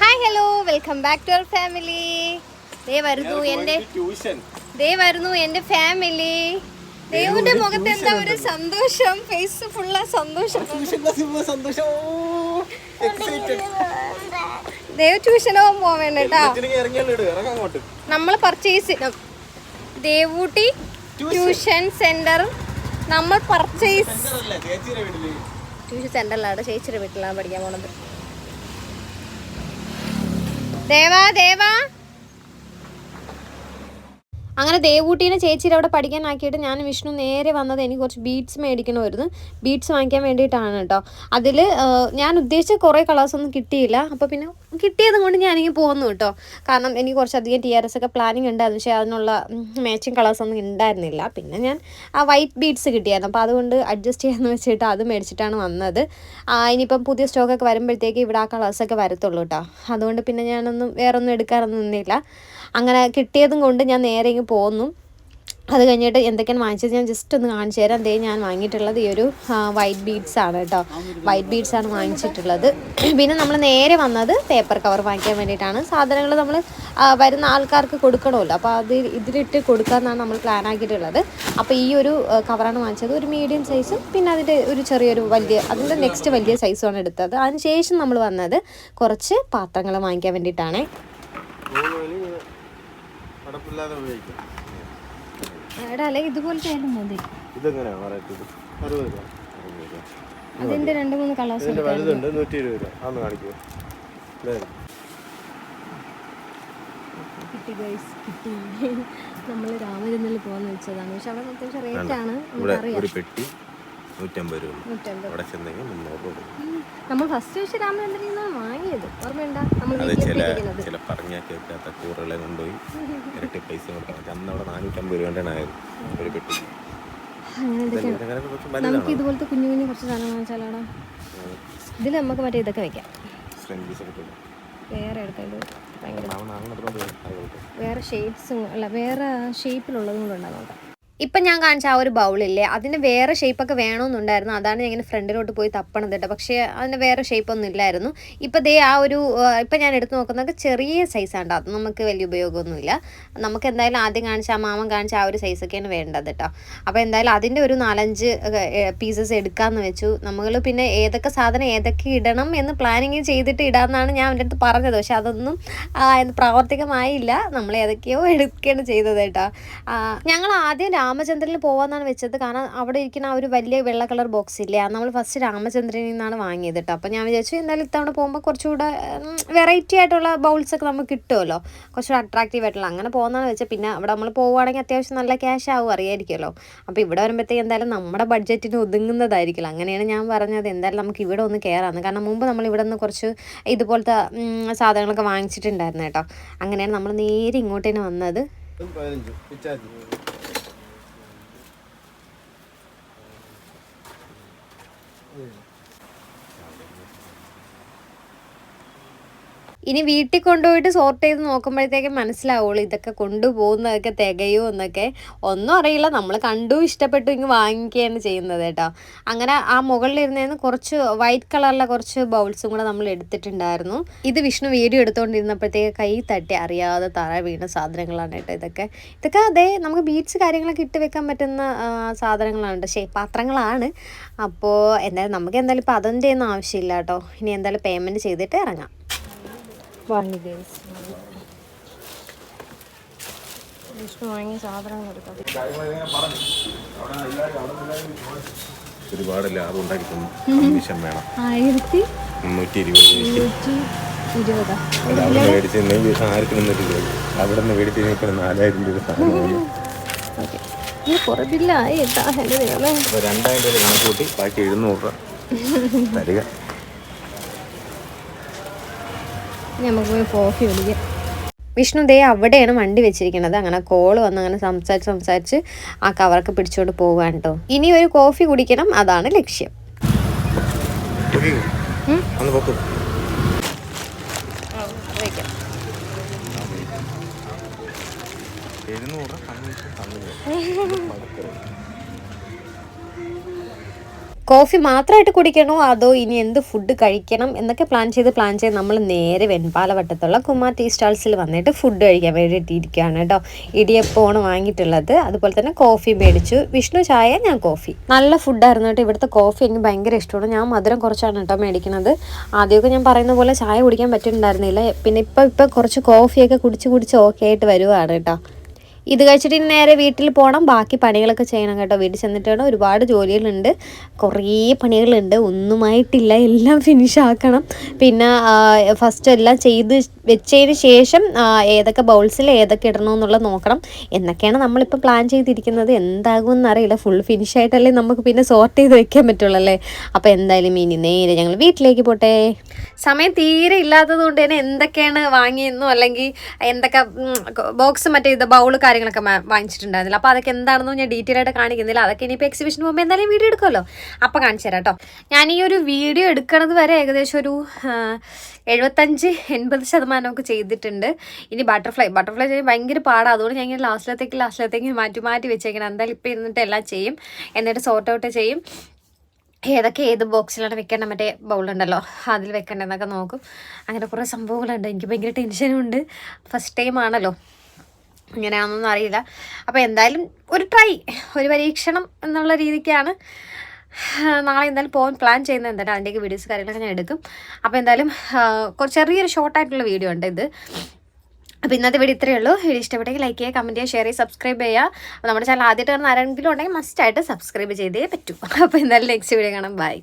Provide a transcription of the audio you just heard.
Hi hello welcome back to our family ദേ വരുന്നു എന്റെ tuition. ദേ വരുന്നു എന്റെ ഫാമിലി ദേവുന്റെ മുഖത്ത് എന്താ ഒരു സന്തോഷം. ഫേസ് ഫുള്ള സന്തോഷം. സന്തോഷം. ദേവ് ട്യൂഷനോ പോവേണ്ട കേട്ടോ. നമ്മൾ പർച്ചേസ് ദേവൂട്ടി ട്യൂഷൻ സെന്റർ നമ്മൾ പർച്ചേസ് ട്യൂഷൻ സെന്ററിലാണ് ചേച്ചിയുടെ വീട്ടിലാണ് പഠിക്കാൻ പോണത്. ദേവാ ദേവാ. അങ്ങനെ ദേവൂട്ടീനെ ചേച്ചിയുടെ അവിടെ പഠിക്കാനാക്കിയിട്ട് ഞാൻ വിഷ്ണു നേരെ വന്നത് എനിക്ക് കുറച്ച് ബീഡ്സ് മേടിക്കണമായിരുന്നു. ബീഡ്സ് വാങ്ങിക്കാൻ വേണ്ടിയിട്ടാണ് കേട്ടോ. അതിൽ ഞാൻ ഉദ്ദേശിച്ച കുറേ കളേഴ്സ് ഒന്നും കിട്ടിയില്ല. അപ്പോൾ പിന്നെ കിട്ടിയത് കൊണ്ട് ഞാനിങ്ങനെ പോകുന്നു കേട്ടോ. കാരണം എനിക്ക് കുറച്ചധികം ടി ആർ എസ് ഒക്കെ പ്ലാനിങ് ഉണ്ടായിരുന്നു പക്ഷേ അതിനുള്ള മാച്ചിങ് കളേഴ്സ് ഒന്നും ഉണ്ടായിരുന്നില്ല പിന്നെ ഞാൻ ആ വൈറ്റ് ബീഡ്സ് കിട്ടിയായിരുന്നു. അപ്പോൾ അതുകൊണ്ട് അഡ്ജസ്റ്റ് ചെയ്യാമെന്ന് വെച്ചിട്ട് അത് മേടിച്ചിട്ടാണ് വന്നത്. ഇനിയിപ്പം പുതിയ സ്റ്റോക്കൊക്കെ വരുമ്പോഴത്തേക്ക് ഇവിടെ ആ കളേഴ്സൊക്കെ വരത്തുള്ളൂ കേട്ടോ. അതുകൊണ്ട് പിന്നെ ഞാനൊന്നും വേറൊന്നും എടുക്കാറൊന്നും നിന്നില്ല. അങ്ങനെ കിട്ടിയതും കൊണ്ട് ഞാൻ നേരെ ഇങ്ങ് പോന്നു. അത് കഴിഞ്ഞിട്ട് എന്തൊക്കെയാണ് വാങ്ങിച്ചത്? ഞാൻ ജസ്റ്റ് ഒന്ന് കാണിച്ചു തരാം. ദേ ഞാൻ വാങ്ങിയിട്ടുള്ളത് ഈ ഒരു വൈറ്റ് ബീഡ്സ് ആണ് കേട്ടോ. വൈറ്റ് ബീഡ്സ് ആണ് വാങ്ങിച്ചിട്ടുള്ളത്. പിന്നെ നമ്മൾ നേരെ വന്നത് പേപ്പർ കവർ വാങ്ങിക്കാൻ വേണ്ടിയിട്ടാണ്. സാധനങ്ങൾ നമ്മൾ വരുന്ന ആൾക്കാർക്ക് കൊടുക്കണമല്ലോ. അപ്പോൾ അത് ഇതിലിട്ട് കൊടുക്കാമെന്നാണ് നമ്മൾ പ്ലാൻ ആക്കിയിട്ടുള്ളത്. അപ്പോൾ ഈ ഒരു കവറാണ് വാങ്ങിച്ചത്. ഒരു മീഡിയം സൈസും പിന്നെ അതിന്റെ ഒരു ചെറിയൊരു വലിയ അതിന്റെ നെക്സ്റ്റ് വലിയ സൈസുമാണ് എടുത്തത്. അതിന് ശേഷം നമ്മൾ വന്നത് കുറച്ച് പാത്രങ്ങൾ വാങ്ങിക്കാൻ വേണ്ടിയിട്ടാണ്. എടാ അല്ലെങ്കിൽ ഇതുപോലത്തെ ആയാലും മതി. പറയത്തത് അറുപത് രൂപ. അറുപത് രൂപ. അതിന്റെ രണ്ട് മൂന്ന് കളേഴ്സ് ഇതിന്റെ വലുതുണ്ട് നൂറ്റി ഇരുപത് രൂപ. അതൊന്ന് കാണിക്കുമോ കിട്ടി ഗൈസ് കിട്ടി. നമ്മൾ രാമചന്ദ്രനിൽ പോകാന്ന് വെച്ചതാണ്. പക്ഷെ അവിടെ അത്യാവശ്യം റേറ്റ് ആണ്. നമുക്കറിയാം. പെട്ടി നൂറ്റമ്പത് രൂപ. നൂറ്റമ്പത്. അവിടെ ചെന്നെങ്കിൽ മുന്നൂറ് രൂപ. നമ്മൾ ഫസ്റ്റ് വെച്ച് രാമചന്ദ്രനിൽ നിന്നാണ് വാങ്ങിയത്? ഓർമ്മയുണ്ട? നമ്മൾ അത് ചില ചില പറഞ്ഞാൽ കേൾക്കാത്ത കൂറുകളെ കൊണ്ടുപോയി ഇരട്ടി പൈസ കൊടുക്കണം. അന്ന് അവിടെ നാനൂറ്റമ്പത് രൂപയാണ് ആയത്. ഒരു പെട്ടി. അങ്ങനെ നമുക്ക് ഇതുപോലത്തെ കുഞ്ഞു കുഞ്ഞു കുറച്ച് സാധനം വാങ്ങിച്ചാലാടാ. ഇതിൽ നമുക്ക് മറ്റേ ഇതൊക്കെ വെക്കാം. വേറെ എടുക്കാം ഇത് ഭയങ്കര വേറെ ഷേപ്സും അല്ല വേറെ ഷേപ്പിലുള്ളതും കൂടെ ഉണ്ടാകും നോക്കാം. ഇപ്പം ഞാൻ കാണിച്ച ആ ഒരു ബൗളില്ലേ അതിന് വേറെ ഷേപ്പൊക്കെ വേണമെന്നുണ്ടായിരുന്നു. അതാണ് ഞാൻ ഇങ്ങനെ ഫ്രണ്ടിലോട്ട് പോയി തപ്പണത് കേട്ടോ. പക്ഷേ അതിന് വേറെ ഷേപ്പൊന്നും ഇല്ലായിരുന്നു. ഇപ്പം ദേ ആ ഒരു ഇപ്പം ഞാൻ എടുത്ത് നോക്കുന്നതൊക്കെ ചെറിയ സൈസാണ് അത് നമുക്ക് വലിയ ഉപയോഗമൊന്നുമില്ല. നമുക്ക് എന്തായാലും ആദ്യം കാണിച്ച ആ മാമൻ കാണിച്ച ആ ഒരു സൈസൊക്കെയാണ് വേണ്ടത് കേട്ടോ അപ്പോൾ എന്തായാലും അതിന്റെ ഒരു നാലഞ്ച് പീസസ് എടുക്കാമെന്ന് വെച്ചു. നമ്മൾ പിന്നെ ഏതൊക്കെ സാധനം ഏതൊക്കെ ഇടണം എന്ന് പ്ലാനിങ് ചെയ്തിട്ട് ഇടാമെന്നാണ് ഞാൻ അവന്റെ അടുത്ത് പറഞ്ഞത്. പക്ഷെ അതൊന്നും പ്രാവർത്തികമായില്ല. നമ്മൾ ഏതൊക്കെയോ എടുക്കുകയാണ് ചെയ്തത് കേട്ടോ ഞങ്ങൾ ആദ്യം രാമചന്ദ്രനിൽ പോകാമെന്നാണ് വെച്ചത്. കാരണം അവിടെ ഇരിക്കുന്ന ആ ഒരു വലിയ വെള്ള കളർ ബോക്സ് ഇല്ലേ നമ്മൾ ഫസ്റ്റ് രാമചന്ദ്രനിൽ നിന്നാണ് വാങ്ങിയത് കേട്ടോ അപ്പോൾ ഞാൻ വിചാരിച്ചു എന്തായാലും ഇത്തവണ പോകുമ്പോൾ കുറച്ചുകൂടെ വെറൈറ്റി ആയിട്ടുള്ള ബൗൾസ് ഒക്കെ നമുക്ക് കിട്ടുമല്ലോ കുറച്ചുകൂടെ അട്രാക്റ്റീവ് ആയിട്ടുള്ള. അങ്ങനെ പോകുന്നതാണ് വെച്ചാൽ പിന്നെ അവിടെ നമ്മൾ പോവുകയാണെങ്കിൽ അത്യാവശ്യം നല്ല ക്യാഷ് ആവും അറിയായിരിക്കുമല്ലോ അപ്പോൾ ഇവിടെ വരുമ്പോഴത്തേക്ക് എന്തായാലും നമ്മുടെ ബഡ്ജറ്റിന് ഒതുങ്ങുന്നതായിരിക്കില്ല അങ്ങനെയാണ് ഞാൻ പറഞ്ഞത്. എന്തായാലും നമുക്ക് ഇവിടെ ഒന്ന് കയറാമെന്ന് കാരണം മുമ്പ് നമ്മൾ ഇവിടെ നിന്ന് കുറച്ച് ഇതുപോലത്തെ സാധനങ്ങളൊക്കെ വാങ്ങിച്ചിട്ടുണ്ടായിരുന്നു കേട്ടോ അങ്ങനെയാണ് നമ്മൾ നേരെ ഇങ്ങോട്ടേന് വന്നത്. പതിനഞ്ച് പിച്ചാത്തി ഇനി വീട്ടിൽ കൊണ്ടുപോയിട്ട് സോർട്ട് ചെയ്ത് നോക്കുമ്പോഴത്തേക്കും മനസ്സിലാവുള്ളൂ ഇതൊക്കെ കൊണ്ടുപോകുന്നതൊക്കെ തികയോ എന്നൊക്കെ. ഒന്നും അറിയില്ല. നമ്മൾ കണ്ടു ഇഷ്ടപ്പെട്ടു ഇങ്ങ് വാങ്ങിക്കുകയാണ് ചെയ്യുന്നത് കേട്ടോ. അങ്ങനെ ആ മുകളിലിരുന്നതിന് കുറച്ച് വൈറ്റ് കളറിലെ കുറച്ച് ബൗൾസും കൂടെ നമ്മൾ എടുത്തിട്ടുണ്ടായിരുന്നു. ഇത് വിഷ്ണു വീഡിയോ എടുത്തുകൊണ്ടിരുന്നപ്പോഴത്തേക്ക് കൈ തട്ടി അറിയാതെ തറ വീണ സാധനങ്ങളാണ് കേട്ടോ ഇതൊക്കെ. ഇതൊക്കെ അതെ നമുക്ക് ബീറ്റ്സ് കാര്യങ്ങളൊക്കെ ഇട്ട് വെക്കാൻ പറ്റുന്ന സാധനങ്ങളാണ് കേട്ടോ. ശേ പാത്രങ്ങളാണ്. അപ്പോൾ എന്തായാലും നമുക്ക് എന്തായാലും ഇപ്പോൾ അതിന്റെ ഒന്നും ആവശ്യമില്ല കേട്ടോ. ഇനി എന്തായാലും പേയ്മെന്റ് ചെയ്തിട്ട് ഇറങ്ങാം. വാങ്ങി ഗൈസ് വിഷ്ണു വാങ്ങിയ സാധനങ്ങൾ ഒരുപാട് ലാഭം ഉണ്ടാക്കി കമ്മീഷൻ വേണം. ആയിരത്തി മുന്നൂറ്റി ഇരുപത്. അവിടെ നിന്ന് മേടിച്ച് ആയിരത്തി മുന്നൂറ്റി ഇരുപത് അവിടെ നിന്ന് മേടിച്ച് ഇപ്പോൾ നാലായിരം രൂപ സാധനമാണ് ഓക്കെ. ഇത് കുറേ ബില്ലായി കേട്ടാ എന്റെ ദൈവമേ അപ്പോൾ രണ്ടായിരം രൂപ കണക്ക് കൂട്ടി. ബാക്കി എഴുന്നൂറ് രൂപ. തരിക ഇനി നമുക്ക് പോയി കോഫി കുടിക്കാം. വിഷ്ണു ദേ അവിടെയാണ് വണ്ടി വെച്ചിരിക്കുന്നത്. അങ്ങനെ കോൾ വന്ന് അങ്ങനെ സംസാരിച്ച് സംസാരിച്ച് ആ കവറൊക്കെ പിടിച്ചോണ്ട് പോകാൻ കേട്ടോ ഇനി ഒരു കോഫി കുടിക്കണം. അതാണ് ലക്ഷ്യം. കോഫി മാത്രമായിട്ട് കുടിക്കണോ? അതോ ഇനി എന്ത് ഫുഡ് കഴിക്കണം എന്നൊക്കെ പ്ലാൻ ചെയ്ത് പ്ലാൻ ചെയ്ത് നമ്മൾ നേരെ വെൺപാലവട്ടത്തുള്ള കുമാർ ടീ സ്റ്റാൾസിൽ വന്നിട്ട് ഫുഡ് കഴിക്കാൻ വേണ്ടിയിട്ട് ഇരിക്കുകയാണ് കേട്ടോ. ഇടിയപ്പമാണ് വാങ്ങിയിട്ടുള്ളത്. അതുപോലെ തന്നെ കോഫി മേടിച്ചു. വിഷ്ണു ചായ ഞാൻ കോഫി. നല്ല ഫുഡായിരുന്നു കേട്ടോ. ഇവിടുത്തെ കോഫി എനിക്ക് ഭയങ്കര ഇഷ്ടമാണ്. ഞാൻ മധുരം കുറച്ചാണ് കേട്ടോ മേടിക്കുന്നത് ആദ്യമൊക്കെ ഞാൻ പറയുന്ന പോലെ ചായ കുടിക്കാൻ പറ്റുന്നുണ്ടായിരുന്നില്ല. പിന്നെ ഇപ്പം ഇപ്പം കുറച്ച് കോഫിയൊക്കെ കുടിച്ച് കുടിച്ച് ഓക്കെ ആയിട്ട് വരുവാണ് കേട്ടോ. ഇത് കഴിച്ചിട്ട് ഇനി നേരെ വീട്ടിൽ പോകണം ബാക്കി പണികളൊക്കെ ചെയ്യണം കേട്ടോ. വീട്ടിൽ ചെന്നിട്ട് വേണം ഒരുപാട് ജോലികളുണ്ട്. കുറേ പണികളുണ്ട്. ഒന്നുമായിട്ടില്ല. എല്ലാം ഫിനിഷ് ആക്കണം. പിന്നെ ഫസ്റ്റ് എല്ലാം ചെയ്ത് വെച്ചതിന് ശേഷം ഏതൊക്കെ ബൗൾസിൽ ഏതൊക്കെ ഇടണമെന്നുള്ളത് നോക്കണം. എന്നൊക്കെയാണ് നമ്മളിപ്പോൾ പ്ലാൻ ചെയ്തിരിക്കുന്നത്. എന്താകുമെന്ന് അറിയില്ല. ഫുൾ ഫിനിഷ് ആയിട്ടല്ലേ നമുക്ക് പിന്നെ സോർട്ട് ചെയ്ത് വെക്കാൻ പറ്റുള്ളൂ അല്ലേ? അപ്പോൾ എന്തായാലും ഇനി നേരെ ഞങ്ങൾ വീട്ടിലേക്ക് പോട്ടെ. സമയം തീരെ ഇല്ലാത്തത് കൊണ്ട് തന്നെ എന്തൊക്കെയാണ് വാങ്ങിയെന്നോ അല്ലെങ്കിൽ എന്തൊക്കെ ബോക്സ് മറ്റേ ഇത് ബൗൾ കാര്യങ്ങളൊക്കെ വാങ്ങിച്ചിട്ടുണ്ടായിരുന്നില്ല. അപ്പോൾ അതൊക്കെ എന്താണെന്നോ ഞാൻ ഡീറ്റെയിൽ ആയിട്ട് കാണിക്കുന്നില്ല. അതൊക്കെ ഇനിയിപ്പോൾ എക്സിബിഷന് പോകുമ്പോൾ എന്തായാലും വീഡിയോ എടുക്കുമല്ലോ. അപ്പോൾ കാണിച്ചു തരാം കേട്ടോ ഞാൻ ഈ ഒരു വീഡിയോ എടുക്കണത് വരെ ഏകദേശം ഒരു എഴുപത്തഞ്ച് എൺപത് ശതമാനമൊക്കെ ചെയ്തിട്ടുണ്ട്. ഇനി ബട്ടർഫ്ലൈ ബട്ടർഫ്ലൈ ചെയ്യാൻ ഭയങ്കര പാടാണ് അതുകൊണ്ട് ഞാൻ ഇങ്ങനെ ലാസ്റ്റിലത്തേക്ക് ലാസ്റ്റിലത്തേക്ക് മാറ്റി മാറ്റി വെച്ചേക്കണം. എന്തായാലും ഇപ്പോൾ ഇരുന്നിട്ട് എല്ലാം ചെയ്യും. എന്നിട്ട് സോർട്ട് ഔട്ട് ചെയ്യും. ഏതൊക്കെ ഏത് ബോക്സിലാണ് വെക്കേണ്ട? മറ്റേ ബൗളുണ്ടല്ലോ അതിൽ വെക്കേണ്ടതെന്നൊക്കെ നോക്കും. അങ്ങനെ കുറേ സംഭവങ്ങളുണ്ട്. എനിക്ക് ഭയങ്കര ടെൻഷനുണ്ട് ഫസ്റ്റ് ടൈം ആണല്ലോ. ഇങ്ങനെയാണെന്നൊന്നും അറിയില്ല. അപ്പോൾ എന്തായാലും ഒരു ട്രൈ ഒരു പരീക്ഷണം എന്നുള്ള രീതിക്കാണ് നാളെ എന്തായാലും പോകാൻ പ്ലാൻ ചെയ്യുന്നത്. എന്തായാലും അതിന്റെയൊക്കെ വീഡിയോസ് കാര്യങ്ങളൊക്കെ ഞാൻ എടുക്കും. അപ്പോൾ എന്തായാലും ചെറിയൊരു ഷോർട്ടായിട്ടുള്ള വീഡിയോ ഉണ്ട് ഇത്. അപ്പോൾ ഇന്നത്തെ വീഡിയോ ഇത്രയേ ഉള്ളൂ. വീഡിയോ ഇഷ്ടപ്പെട്ടെങ്കിൽ ലൈക്ക് ചെയ്യുക കമന്റ് ചെയ്യുക ഷെയർ ചെയ്യുക സബ്സ്ക്രൈബ് ചെയ്യുക. നമ്മുടെ ചാനൽ ആദ്യമായിട്ട് കാണുന്ന ആരെങ്കിലും ഉണ്ടെങ്കിൽ മസ്റ്റായിട്ട് സബ്സ്ക്രൈബ് ചെയ്തേ പറ്റൂ. അപ്പോൾ എന്തായാലും നെക്സ്റ്റ് വീഡിയോ കാണാം. ബൈ